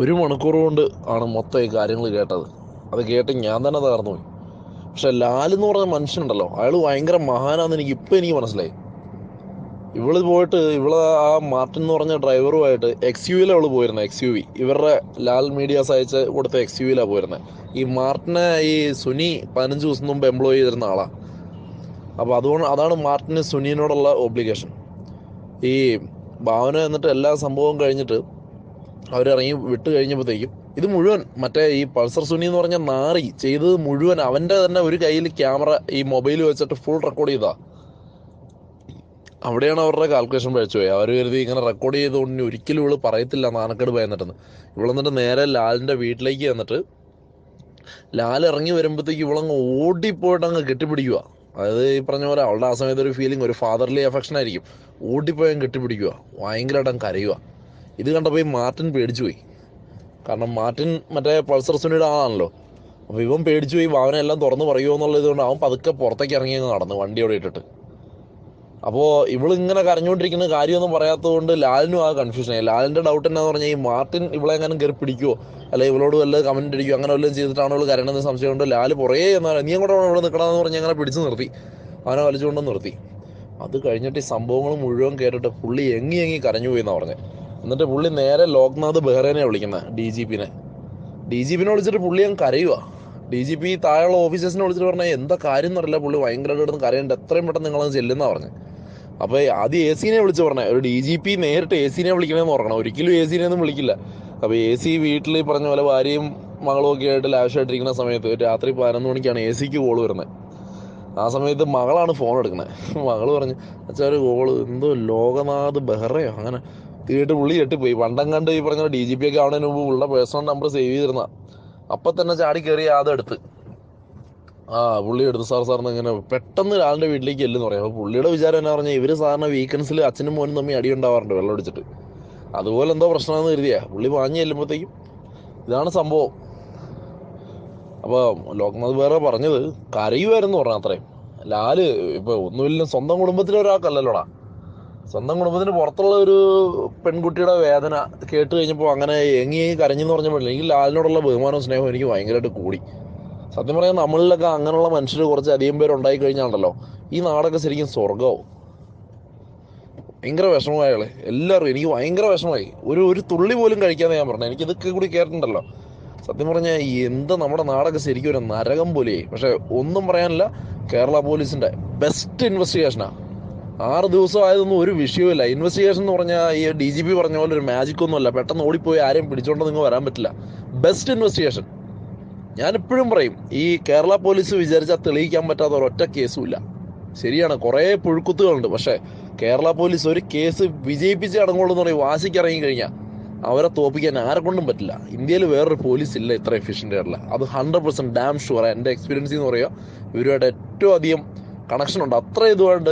ഒരു മണിക്കൂർ കൊണ്ട് ആണ് മൊത്തം ഈ കാര്യങ്ങൾ കേട്ടത്. അത് കേട്ട് ഞാൻ തന്നെ തകർന്നു പോയി. പക്ഷെ ലാൽ എന്ന് പറഞ്ഞ മനുഷ്യനുണ്ടല്ലോ അയാൾ ഭയങ്കര മഹാനാന്ന് എനിക്ക് ഇപ്പം എനിക്ക് മനസ്സിലായി. ഇവൾ പോയിട്ട് ഇവൾ ആ മാർട്ടിൻ എന്ന് പറഞ്ഞ ഡ്രൈവറുമായിട്ട് എക്സ് യു വിയിലാണ് അവൾ പോയിരുന്നത് എക്സ് യു വി ഇവരുടെ ലാൽ മീഡിയാസ് അയച്ച് കൊടുത്ത എക്സ് യു വിയിലാണ് പോയിരുന്നത് ഈ മാർട്ടിനെ ഈ സുനി പതിനഞ്ച് ദിവസം മുമ്പ് എംപ്ലോയ് ചെയ്തിരുന്ന ആളാണ് അപ്പോൾ അതുകൊണ്ട് അതാണ് മാർട്ടിന് സുനിയോടുള്ള ഒബ്ലിഗേഷൻ ഈ ഭാവന എന്നിട്ട് എല്ലാ സംഭവവും കഴിഞ്ഞിട്ട് അവരിറങ്ങി വിട്ട് കഴിഞ്ഞപ്പോഴത്തേക്കും ഇത് മുഴുവൻ മറ്റേ ഈ പൾസർ സുനി എന്ന് പറഞ്ഞ നാറി ചെയ്തത് മുഴുവൻ അവന്റെ തന്നെ ഒരു കയ്യിൽ ക്യാമറ ഈ മൊബൈൽ വെച്ചിട്ട് ഫുൾ റെക്കോർഡ് ചെയ്താ. അവിടെയാണ് അവരുടെ കാൽക്കുലേഷൻ പഴിച്ചുപോയി അവർ കരുതി ഇങ്ങനെ റെക്കോർഡ് ചെയ്തുകൊണ്ട് ഒരിക്കലും ഇവൾ പറയത്തില്ല നാണക്കേട് ഭയന്നിട്ടെന്ന്. ഇവളെന്നിട്ട് നേരെ ലാലിന്റെ വീട്ടിലേക്ക് വന്നിട്ട് ലാൽ ഇറങ്ങി വരുമ്പോഴത്തേക്ക് ഇവളങ്ങ് ഓടിപ്പോയിട്ട് അങ്ങ് കെട്ടിപ്പിടിക്കുക അതായത് ഈ പറഞ്ഞ പോലെ അവളുടെ ആ സമയത്ത് ഒരു ഫീലിംഗ് ഒരു ഫാദർലി അഫെക്ഷൻ ആയിരിക്കും. ഓടിപ്പോയി കെട്ടിപ്പിടിക്കുക ഭയങ്കരമായിട്ട് അങ്ങ് കരയുക ഇത് കണ്ടപ്പോൾ ഈ മാർട്ടിൻ പേടിച്ചു പോയി. കാരണം മാർട്ടിൻ മറ്റേ പൾസർ സുനിയുടെ ആളാണല്ലോ. അപ്പോൾ ഇവൻ പേടിച്ചു പോയി ഭാവന എല്ലാം തുറന്ന് പറയുമോ എന്നുള്ളത് കൊണ്ട് അവൻ പതുക്കെ പുറത്തേക്ക് ഇറങ്ങി അങ്ങ് നടന്നു വണ്ടിയോടെ ഇട്ടിട്ട്. അപ്പോൾ ഇവളിങ്ങനെ കരഞ്ഞുകൊണ്ടിരിക്കുന്ന കാര്യമൊന്നും പറയാത്തത് കൊണ്ട് ലാലിനും ആ കൺഫ്യൂഷനായി ലാലിന്റെ ഡൗട്ട് എന്നാന്ന് പറഞ്ഞാൽ ഈ മാർട്ടിൻ ഇവളെ എങ്ങനെ കയറി പിടിക്കുമോ അല്ലെ ഇവളോട് വല്ല കമന്റ് അടിക്കുമോ അങ്ങനെ വല്ലതും ചെയ്തിട്ടാണ് ഇവൾ കരയണമെന്ന് സംശയം കൊണ്ട് ലാൽ പുറകെ എന്നാൽ നീ കൂടെ ഇവിടെ നിൽക്കണമെന്ന് പറഞ്ഞ് അങ്ങനെ പിടിച്ച് നിർത്തി. അവനെ വലിച്ചുകൊണ്ട് നിർത്തി. അത് കഴിഞ്ഞിട്ട് ഈ സംഭവങ്ങൾ മുഴുവൻ കേട്ടിട്ട് പുള്ളി എങ്ങി എങ്ങി കരഞ്ഞു പോയി എന്നാണ് പറഞ്ഞത് എന്നിട്ട് പുള്ളി നേരെ ലോക്നാഥ് ബെഹ്റേനെ വിളിക്കുന്നത് ഡി ജി പിനെ. ഡി ജി പിനെ വിളിച്ചിട്ട് പുള്ളി അങ്ങ് കരയുക ഡി ജി പി താഴെയുള്ള ഓഫീസേഴ്സിനെ വിളിച്ചിട്ട് പറഞ്ഞാൽ എന്താ കാര്യം എന്നറിയില്ല പുള്ളി ഭയങ്കരമായിട്ട് കിടന്ന് കരയുണ്ട് എത്രയും പെട്ടെന്ന് നിങ്ങളത് ചെല്ലുന്ന പറഞ്ഞു. അപ്പോൾ ആദ്യം എ സിനെ വിളിച്ച് പറഞ്ഞേ. ഒരു ഡി ജി പി നേരിട്ട് എ സിനെ വിളിക്കണമെന്ന് ഓർക്കണം. ഒരിക്കലും എ സിനെ ഒന്നും വിളിക്കില്ല. അപ്പോൾ എ സി വീട്ടിൽ പറഞ്ഞ പോലെ ഭാര്യയും മകളും ഒക്കെ ആയിട്ട് ലാവശ്യമായിട്ടിരിക്കുന്ന സമയത്ത് രാത്രി പതിനൊന്ന് മണിക്കാണ് എ സിക്ക് കോൾ വരുന്നത് ആ സമയത്ത് മകളാണ് ഫോൺ എടുക്കുന്നത് മകൾ പറഞ്ഞു അച്ഛാ ഒരു കോൾ. എന്തോ ലോകനാഥ് ബെഹ്റയോ? അങ്ങനെ. തീയിട്ട് പുള്ളി കെട്ടിപ്പോയി പണ്ടം കണ്ട് ഈ പറഞ്ഞ ഡി ജി പി ഒക്കെ ആവുന്നതിന് മുമ്പ് ഉള്ള പേഴ്സണൽ നമ്പർ സേവ് ചെയ്തിരുന്ന. അപ്പൊ തന്നെ ചാടി കയറി അതെടുത്ത് ആ പുള്ളി എടുത്ത്. സാർ സാറിന് ഇങ്ങനെ പെട്ടെന്ന് ഒരാളുടെ വീട്ടിലേക്ക് എല്ലെന്ന് പറയാം. അപ്പോൾ പുള്ളിയുടെ വിചാരം എന്നാ പറഞ്ഞാൽ ഇവർ സാറിന് വീക്കെൻഡ്സിൽ അച്ഛനും മോനും തമ്മിൽ അടി ഉണ്ടാവാറുണ്ട് വെള്ളം അടിച്ചിട്ട്. അതുപോലെ എന്തോ പ്രശ്നമാണെന്ന് കരുതിയാ. പുള്ളി വാങ്ങി ചെല്ലുമ്പോഴത്തേക്കും ഇതാണ് സംഭവം. അപ്പോൾ ലോക്നാഥ് വേറെ പറഞ്ഞത് കരയുമായിരുന്നു പറഞ്ഞ അത്രയും. ലാൽ ഇപ്പൊ ഒന്നുമില്ല സ്വന്തം കുടുംബത്തിലെ ഒരാൾക്കല്ലല്ലോടാ. സ്വന്തം കുടുംബത്തിന് പുറത്തുള്ള ഒരു പെൺകുട്ടിയുടെ വേദന കേട്ട് കഴിഞ്ഞപ്പോൾ അങ്ങനെ എങ്ങി എങ്ങി കരഞ്ഞെന്ന് പറഞ്ഞപ്പോൾ എനിക്ക് ലാലിനോടുള്ള ബഹുമാനവും സ്നേഹവും എനിക്ക് ഭയങ്കരമായിട്ട് കൂടി. സത്യം പറയാൻ നമ്മളിലൊക്കെ അങ്ങനെയുള്ള മനുഷ്യർ കുറച്ച് അധികം പേര് ഉണ്ടായി കഴിഞ്ഞാണല്ലോ ഈ നാടൊക്കെ ശരിക്കും സ്വർഗമാവും ഭയങ്കര വിഷമമായി എല്ലാവരും എനിക്ക് ഭയങ്കര വിഷമമായി. ഒരു ഒരു തുള്ളി പോലും കഴിക്കാതെ ഞാൻ പറഞ്ഞു. എനിക്ക് ഇതൊക്കെ കൂടി കേട്ടിട്ടുണ്ടല്ലോ. സത്യം പറഞ്ഞാൽ എന്ത് നമ്മുടെ നാടൊക്കെ ശരിക്കും ഒരു നരകം പോലെയായി. പക്ഷെ ഒന്നും പറയാനില്ല കേരള പോലീസിന്റെ ബെസ്റ്റ് ഇൻവെസ്റ്റിഗേഷനാ ആറ് ദിവസം ആയതൊന്നും ഒരു വിഷയമില്ല ഇൻവെസ്റ്റിഗേഷൻ എന്ന് പറഞ്ഞാൽ ഈ ഡി ജി പി പറഞ്ഞ പോലെ ഒരു മാജിക് ഒന്നുമല്ല പെട്ടെന്ന് ഓടിപ്പോയി ആരെയും പിടിച്ചോണ്ട് നിങ്ങൾ വരാൻ പറ്റില്ല. ബെസ്റ്റ് ഇൻവെസ്റ്റിഗേഷൻ ഞാൻ എപ്പോഴും പറയും ഈ കേരള പോലീസ് വിചാരിച്ചാൽ തെളിയിക്കാൻ പറ്റാത്ത ഒരൊറ്റ കേസും ഇല്ല. ശരിയാണ് കുറേ പുഴുക്കുത്തുകളുണ്ട്. പക്ഷേ കേരള പോലീസ് ഒരു കേസ് വിജയിപ്പിച്ച് അടങ്ങുള്ളൂ എന്ന് പറയും വാശിക്ക് ഇറങ്ങി കഴിഞ്ഞാൽ അവരെ തോപ്പിക്കാൻ ആരെ കൊണ്ടും പറ്റില്ല. ഇന്ത്യയിൽ വേറൊരു പോലീസ് ഇല്ല ഇത്ര എഫിഷ്യന്റ് ആയിട്ടുള്ള. അത് ഹൺഡ്രഡ് പെർസെന്റ് ഡാം ഷുവർ എന്റെ എക്സ്പീരിയൻസ് എന്ന് പറയുക ഇവരുമായിട്ട് ഏറ്റവും അധികം കണക്ഷൻ ഉണ്ട്. അത്ര ഇതുമായിട്ട്